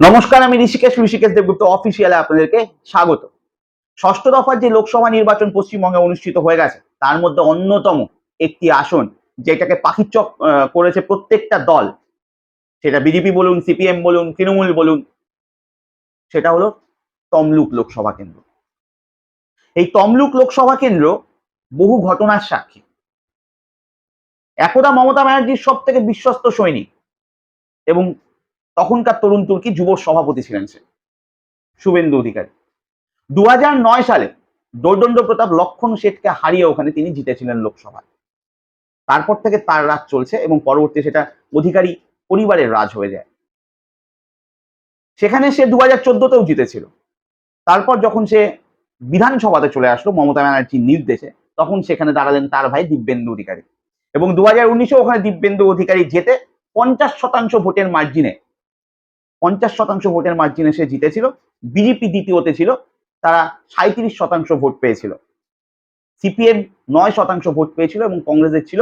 নমস্কার, আমি ঋষিকেশ ঋষিকেশ দেবগুপ্ত অফিসিয়ালে আপনাদেরকে স্বাগত। ষষ্ঠ দফার যে লোকসভা নির্বাচন পশ্চিমবঙ্গে অনুষ্ঠিত হয়ে গেছে, তার মধ্যে অন্যতম একটি আসন যেটাকে পাখিচক করেছে প্রত্যেকটা দল, সেটা বিজেপি বলুন, সিপিএম বলুন, তৃণমূল বলুন, সেটা হলো তমলুক লোকসভা কেন্দ্র। এই তমলুক লোকসভা কেন্দ্র বহু ঘটনার সাক্ষী। একদা মমতা ব্যানার্জির সব থেকে বিশ্বস্ত সৈনিক এবং তখনকার তরুণ তুর্কি যুব সভাপতি ছিলেন সে, শুভেন্দু অধিকারী। দু সালে দৌর্দণ্ড প্রতাপ লক্ষণ শেঠকে হারিয়ে ওখানে তিনি জিতেছিলেন লোকসভায়। তারপর থেকে তার রাজ চলছে এবং পরবর্তী সেটা অধিকারী পরিবারের রাজ হয়ে যায়। সেখানে সে দু হাজার চোদ্দতেও জিতেছিল। তারপর যখন সে বিধানসভাতে চলে আসলো মমতা ব্যানার্জির নির্দেশে, তখন সেখানে দাঁড়ালেন তার ভাই দিব্যেন্দু অধিকারী। এবং দু হাজার ওখানে দিব্যেন্দু অধিকারী জেতে পঞ্চাশ শতাংশ ভোটের মার্জিনে পঞ্চাশ শতাংশ ভোটের মার্জিনে সে জিতেছিল বিজেপি দ্বিতীয়তে ছিল, তারা সাঁত্রিশ শতাংশ ভোট পেয়েছিল। সিপিএম নয় শতাংশ ভোট পেয়েছিল এবং কংগ্রেসের ছিল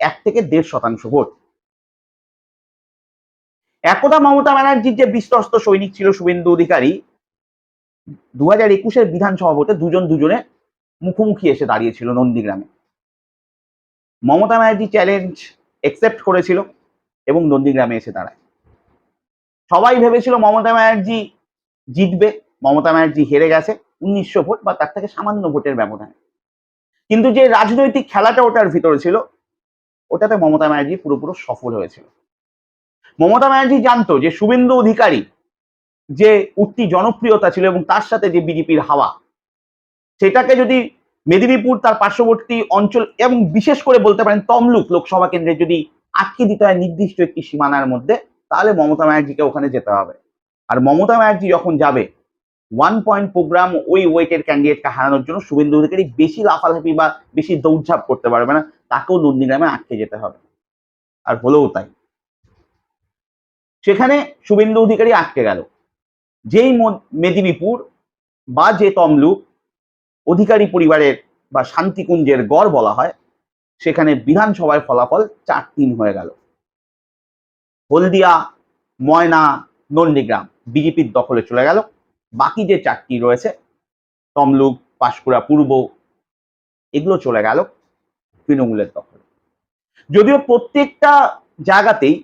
এক থেকে দেড় শতাংশ ভোট। একদা মমতা ব্যানার্জির যে বিশ্বস্ত সৈনিক ছিল শুভেন্দু অধিকারী দু হাজার একুশের বিধানসভা ভোটে দুজন দুজনে মুখোমুখি এসে দাঁড়িয়েছিল নন্দীগ্রামে। মমতা ব্যানার্জি চ্যালেঞ্জ একসেপ্ট করেছিল এবং নন্দীগ্রামে এসে দাঁড়ায়। সবাই ভেবেছিল মমতা ব্যানার্জি জিতবে, মমতা ব্যানার্জি হেরে গেছে উনিশশো ভোট বা তার থেকে সামান্য ভোটের ব্যবধানে। কিন্তু যে রাজনৈতিক খেলাটা ওটার ভিতরে ছিল, ওটাতে মমতা ব্যানার্জি পুরোপুরো সফল হয়েছিল। মমতা ব্যানার্জি জানতো যে শুভেন্দু অধিকারী যে উঠতি জনপ্রিয়তা ছিল এবং তার সাথে যে বিজেপির হাওয়া, সেটাকে যদি মেদিনীপুর তার পার্শ্ববর্তী অঞ্চল এবং বিশেষ করে বলতে পারেন তমলুক লোকসভা কেন্দ্রে যদি আটকে দিতে হয় নির্দিষ্ট একটি সীমানার মধ্যে তাহলে মমতা ব্যানার্জিকে ওখানে যেতে হবে। আর মমতা ব্যানার্জি যখন যাবে ওয়ান পয়েন্ট প্রোগ্রাম ওই ওয়েটের ক্যান্ডিডেটকে হারানোর জন্য শুভেন্দু অধিকারী বেশি লাফালাফি বা বেশি দৌড়ঝাঁপ করতে পারবে না, তাকেও নন্দীগ্রামে আটকে যেতে হবে। আর হলেও তাই। সেখানে শুভেন্দু অধিকারী আটকে গেল। যেই মেদিনীপুর বা যে তমলুক, অধিকারী পরিবারের বা শান্তিকুঞ্জের গড় বলা হয়, সেখানে বিধানসভায় ফলাফল চার তিন হয়ে গেল। হলদিয়া, ময়না, নন্দীগ্রাম। বিজেপির দখলে চলে গেল। বাকি যে চারটি রয়েছে, তমলুক, পাঁশকুড়া পূর্ব, এগুলো চলে গেল তৃণমূলের দখলে। যদিও প্রত্যেকটা জায়গাতেই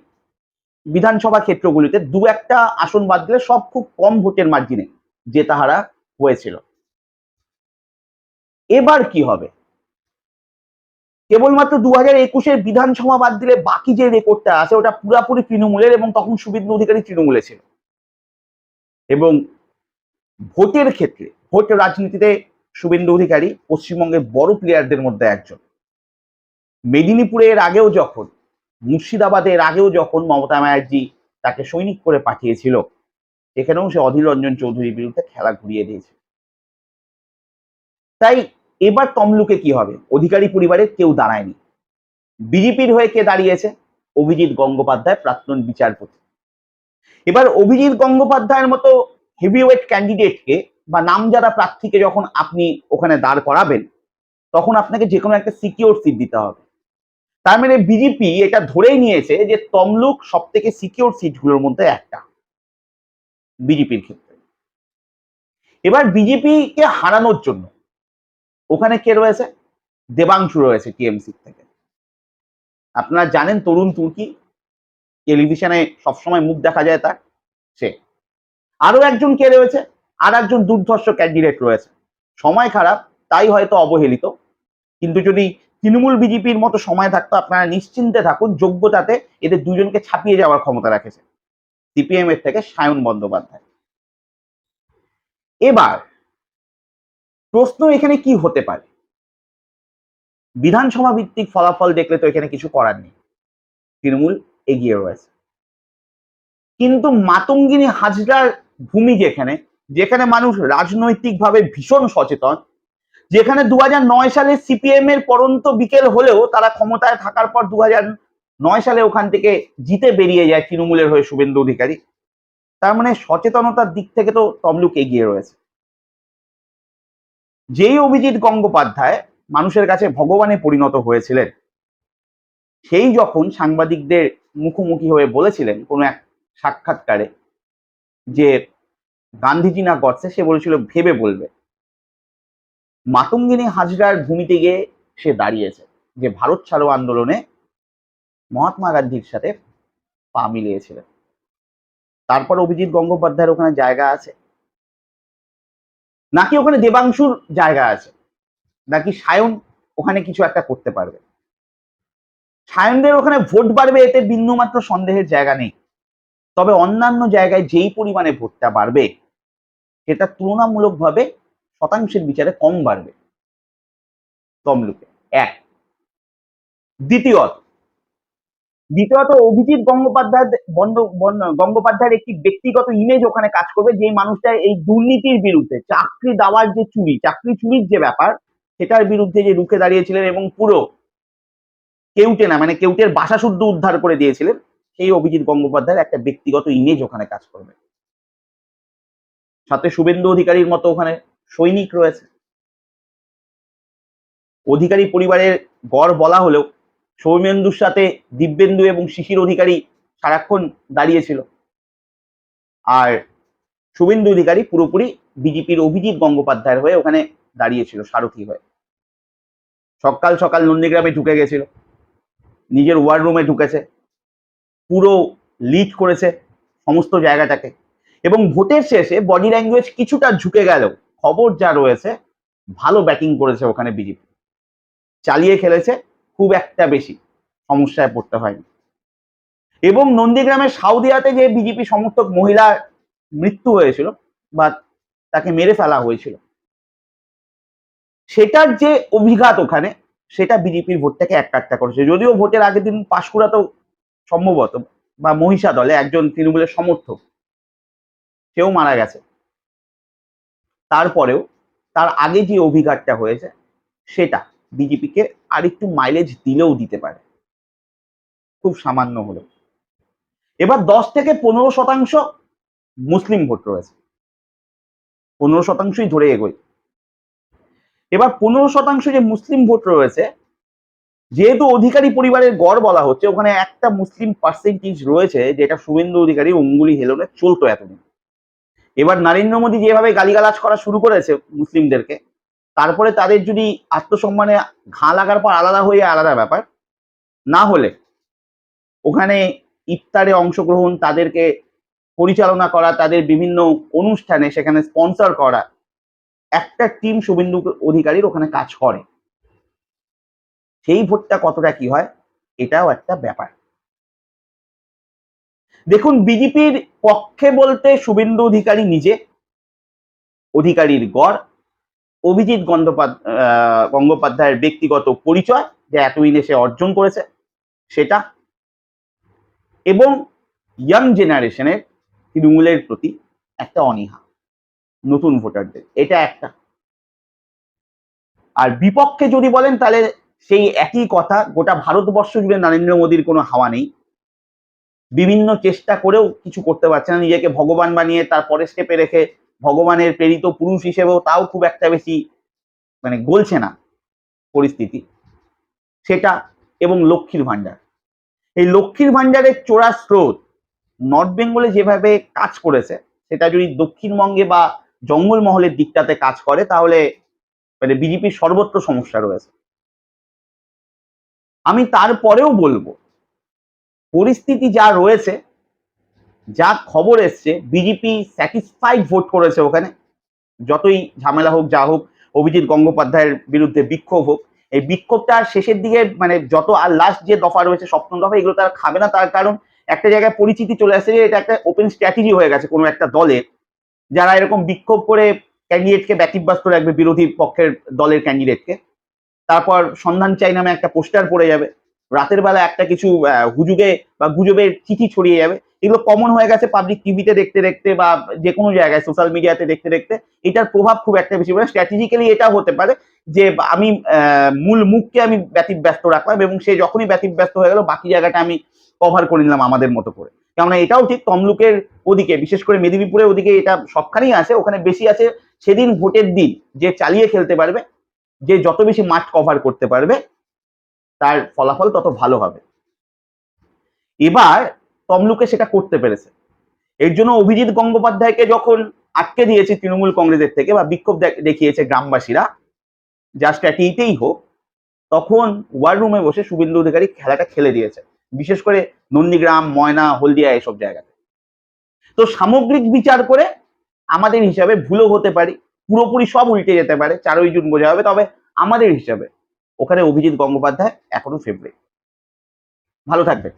বিধানসভা ক্ষেত্রগুলিতে দু একটা আসন বাদ দিলে সব খুব কম ভোটের মার্জিনে যে তাহারা হয়েছিল। এবার কি হবে? কেবলমাত্র দু হাজার একুশের বিধানসভা বাদ দিলে বাকি যে রেকর্ডটা আছে, ওটা পুরাপুরি তৃণমূলের এবং তখন শুভেন্দু অধিকারী তৃণমূলে ছিল। এবং ভোটের ক্ষেত্রে, ভোট রাজনীতিতে শুভেন্দু অধিকারী পশ্চিমবঙ্গের বড় প্লেয়ারদের মধ্যে একজন। মেদিনীপুরের আগেও যখন মুর্শিদাবাদের আগেও যখন মমতা ব্যানার্জি তাকে সৈনিক করে পাঠিয়েছিল এখানেও সে অধীর রঞ্জন চৌধুরীর বিরুদ্ধে খেলা ঘুরিয়ে দিয়েছে। তাই এবার তমলুকে কি হবে? অধিকারী পরিবারের কেউ দাঁড়ায়নি। বিজেপির হয়ে কে দাঁড়িয়েছে? অভিজিৎ গঙ্গোপাধ্যায়, প্রাক্তন বিচারপতি। এবার অভিজিৎ গঙ্গোপাধ্যায়ের মতো হেভিওয়েট ক্যান্ডিডেটকে বা নামজাদা প্রার্থীকে যখন আপনি ওখানে দাঁড় করাবেন, তখন আপনাকে যে কোনো একটা সিকিওর সিট দিতে হবে। তার মানে বিজেপি এটা ধরেই নিয়েছে যে তমলুক সব থেকে সিকিওর সিটগুলোর মধ্যে একটা বিজেপির ক্ষেত্রে। এবার বিজেপিকে হারানোর জন্য ওখানে কে রয়েছে? দেবাংশু রয়েছে টিএমসি থেকে। আপনারা জানেন তরুণ তুর্কি? টেলিভিশনে সবসময় মুখ দেখা যায় তার, সে। আরও একজন কে রয়েছে? আর একজন দুর্ধর্ষ ক্যান্ডিডেট রয়েছে। সময় খারাপ, তাই হয়তো অবহেলিত। কিন্তু যদি তৃণমূল বিজেপির মতো সময় থাকতো, আপনারা নিশ্চিন্তে থাকুন, যোগ্যতাতে এদের দুজনকে ছাপিয়ে যাওয়ার ক্ষমতা রাখেছে। সিপিএম এর থেকে সায়ন বন্দ্যোপাধ্যায়। এবার প্রশ্ন এখানে কি হতে পারে? বিধানসভা ভিত্তিক ফলাফল দেখলে তো এখানে কিছু করার নেই। তৃণমূল এগিয়ে রয়েছে। কিন্তু মাতঙ্গিনী হাজরার ভূমি যেখানে যেখানে মানুষ রাজনৈতিকভাবে ভীষণ সচেতন, যেখানে দু সালে সিপিএম এর পরন্ত বিকেল হলেও তারা ক্ষমতায় থাকার পর দু নয় সালে ওখান থেকে জিতে বেরিয়ে যায় তৃণমূলের হয়ে শুভেন্দু অধিকারী। তার মানে সচেতনতার দিক থেকে তো তমলুক এগিয়ে রয়েছে। যেই অভিজিৎ গঙ্গোপাধ্যায় মানুষের কাছে ভগবানে পরিণত হয়েছিলেন, সেই যখন সাংবাদিকদের মুখোমুখি হয়ে বলেছিলেন কোনো এক সাক্ষাৎকারে যে গান্ধীজি না গডসে, সে বলেছিল ভেবে বলবে। মাতঙ্গিনী হাজরার ভূমিতে গিয়ে সে দাঁড়িয়েছে যে ভারত ছাড়ো আন্দোলনে মহাত্মা গান্ধীর সাথে পা মিলিয়েছিলেন। তারপর অভিজিৎ গঙ্গোপাধ্যায়ের ওখানে জায়গা আছে। নাকি ওখানে দেবাংশুর জায়গা আছে? নাকি সায়ন ওখানে কিছু একটা করতে পারবে? সায়নদের ওখানে ভোট বাড়বে এতে বিন্দুমাত্র সন্দেহের জায়গা নেই। তবে অন্যান্য জায়গায় যেই পরিমাণে ভোটটা বাড়বে, সেটা তুলনামূলকভাবে শতাংশের বিচারে কম বাড়বে। তমলুকে এক। দ্বিতীয়ত দ্বিতীয়ত অভিজিৎ গঙ্গোপাধ্যায় গঙ্গোপাধ্যায়ের একটি ব্যক্তিগত ইমেজ ওখানে কাজ করবে যে মানুষটা এই দুর্নীতির বিরুদ্ধে, চাকরি দেওয়ার যে চুরি, চাকরি চুরির যে ব্যাপার, সেটার বিরুদ্ধে যে রুখে দাঁড়িয়েছিলেন এবং পুরো কেউটে না মানে কেউটের বাসা শুদ্ধ উদ্ধার করে দিয়েছিলেন, সেই অভিজিৎ গঙ্গোপাধ্যায়ের একটা ব্যক্তিগত ইমেজ ওখানে কাজ করবে। সাথে শুভেন্দু অধিকারীর মতো ওখানে সৈনিক রয়েছে। অধিকারী পরিবারের গড় বলা হলেও সৌমেন্দুর সাথে দিব্যেন্দু এবং শিশির অধিকারী সারাক্ষণ দাঁড়িয়েছিল। আর শুভেন্দু অধিকারী পুরোপুরি বিজেপির অভিজিৎ গঙ্গোপাধ্যায়ের হয়ে ওখানে দাঁড়িয়েছিল, সারথী হয়ে। সকাল সকাল নন্দীগ্রামে ঢুকে গেছিল। নিজের ওয়ার রুমে ঢুকেছে। পুরো লিড করেছে সমস্ত জায়গাটাকে। এবং ভোটের শেষে বডি ল্যাঙ্গুয়েজ কিছুটা ঝুঁকে গেল খবর যা রয়েছে, ভালো ব্যাটিং করেছে ওখানে বিজেপি। চালিয়ে খেলেছে খুব একটা বেশি সমস্যায় পড়তে হয়নি। এবং নন্দীগ্রামের সাউদিয়াতে যে বিজেপি সমর্থক মহিলার মৃত্যু হয়েছিল বা তাকে মেরে ফেলা হয়েছিল, সেটার যে অভিঘাত ওখানে, সেটা বিজেপির ভোটটাকে এক কাট্টা করেছে। যদিও ভোটের আগের দিন পাশকুড়া তো সম্ভবত বা মহিষা দলে একজন তৃণমূলের সমর্থক, সেও মারা গেছে। তারপরেও তার আগে যে অভিঘাতটা হয়েছে, সেটা বিজেপিকে আরেকটু মাইলেজ দিলেও দিতে পারে। খুব সামান্য হলেও। এবার দশ থেকে পনেরো শতাংশ মুসলিম ভোট রয়েছে। পনেরো শতাংশই ধরে এগোয়। এবার পনেরো শতাংশ যে মুসলিম ভোট রয়েছে, যেহেতু অধিকারী পরিবারের গড় বলা হচ্ছে, ওখানে একটা মুসলিম পার্সেন্টেজ রয়েছে, যেটা শুভেন্দু অধিকারী অঙ্গুলি হেলনে চলতো এতদিন। এবার নরেন্দ্র মোদী যেভাবে গালিগালাজ করা শুরু করেছে মুসলিমদেরকে তারপরে তাদের যদি আত্মসম্মানে ঘা লাগার পর আলাদা হয়ে আলাদা ব্যাপার। না হলে ওখানে ইফতারে অংশগ্রহণ, তাদেরকে পরিচালনা করা, তাদের বিভিন্ন অনুষ্ঠানে সেখানে স্পন্সর করা, একটা টিম শুভেন্দু অধিকারীর ওখানে কাজ করে। সেই ভোটটা কতটা কি হয়, এটাও একটা ব্যাপার। দেখুন, বিজেপির পক্ষে বলতে শুভেন্দু অধিকারী নিজে, অধিকারীর গড় অভিজিৎ গঙ্গোপাধ্যায় গঙ্গোপাধ্যায়ের ব্যক্তিগত পরিচয় যে এতদিনে সে অর্জন করেছে সেটা এবং ইয়াং জেনারেশনের তৃণমূলের প্রতি একটা অনীহা, নতুন ভোটারদের, এটা একটা। আর বিপক্ষে যদি বলেন তাহলে সেই একই কথা, গোটা ভারতবর্ষ জুড়ে নরেন্দ্র মোদীর কোনো হাওয়া নেই। বিভিন্ন চেষ্টা করেও কিছু করতে পারছে না, নিজেকে ভগবান বানিয়ে তার তারপরে স্টেপে রেখে ভগবানের প্রেরিত পুরুষ হিসেবেও তাও খুব একটা বেশি মানে গলছে না পরিস্থিতি। সেটা এবং লক্ষ্মীর ভাণ্ডার। এই লক্ষ্মীর ভাণ্ডারের চোরা স্রোত নর্থ বেঙ্গলে যেভাবে কাজ করেছে, সেটা যদি দক্ষিণবঙ্গে বা জঙ্গলমহলের দিকটাতে কাজ করে, তাহলে মানে বিজেপির সর্বত্র সমস্যা রয়েছে। আমি তারপরেও বলব, পরিস্থিতি যা রয়েছে যা খবর এসছে বিজেপি স্যাটিসফাইড ভোট করেছে ওখানে। যতই ঝামেলা হোক, যা হোক, অভিজিৎ গঙ্গোপাধ্যায়ের বিরুদ্ধে বিক্ষোভ হোক, এই বিক্ষোভটা শেষের দিকে মানে যত আর লাস্ট যে দফা রয়েছে, সপ্তম দফা, এগুলো তারা খাবে না, তার কারণ একটা জায়গায় পরিচিতি চলে আসছে যে এটা একটা ওপেন স্ট্র্যাটেজি হয়ে গেছে কোনো একটা দলের যারা এরকম বিক্ষোভ করে ক্যান্ডিডেটকে ব্যতিব্যস্ত রাখবে, বিরোধী পক্ষের দলের ক্যান্ডিডেটকে তারপর সন্ধান চাই নামে একটা পোস্টার পড়ে যাবে। রাতের বেলা একটা কিছু হুজুগে বা গুজবের চিঠি ছড়িয়ে যাবে। এগুলো কমন হয়ে গেছে পাবলিক টিভিতে দেখতে দেখতে বা যে কোনো জায়গায় সোশ্যাল মিডিয়াতে দেখতে দেখতে, এটার প্রভাব খুব একটা বেশি পড়ে স্ট্র্যাটেজিক্যালি এটাও হতে পারে যে আমি মূল মুখকে আমি ব্যতিব্যস্ত রাখলাম এবং সে যখনই ব্যতিব্যস্ত হয়ে গেল, বাকি জায়গাটা আমি কভার করে নিলাম আমাদের মতো করে। কেননা এটাও ঠিক তমলুকের ওদিকে, বিশেষ করে মেদিনীপুরের ওদিকে এটা সবখানেই আছে, ওখানে বেশি আছে সেদিন ভোটের দিন যে চালিয়ে খেলতে পারবে, যে যত বেশি মাঠ কভার করতে পারবে, তার ফলাফল তত ভালো হবে। এবার তমলুকে সেটা করতে পেরেছে। এর জন্য অভিজিৎ গঙ্গোপাধ্যায়কে যখন আটকে দিয়েছে তৃণমূল কংগ্রেসের থেকে বা বিক্ষোভ দেখিয়েছে গ্রামবাসীরা, যা স্ট্র্যাটেজিতেই হোক, তখন ওয়ার রুমে বসে শুভেন্দু অধিকারী খেলাটা খেলে দিয়েছে। বিশেষ করে নন্দীগ্রাম, ময়না, হলদিয়া এসব জায়গাতে। তো সামগ্রিক বিচার করে আমাদের হিসাবে ভুলও হতে পারি, পুরোপুরি সব উল্টে যেতে পারে, চারই জুন বোঝা হবে তবে আমাদের হিসাবে ওখানে অভিজিৎ গঙ্গোপাধ্যায় এখনও ফেভারিট ভালো থাকবে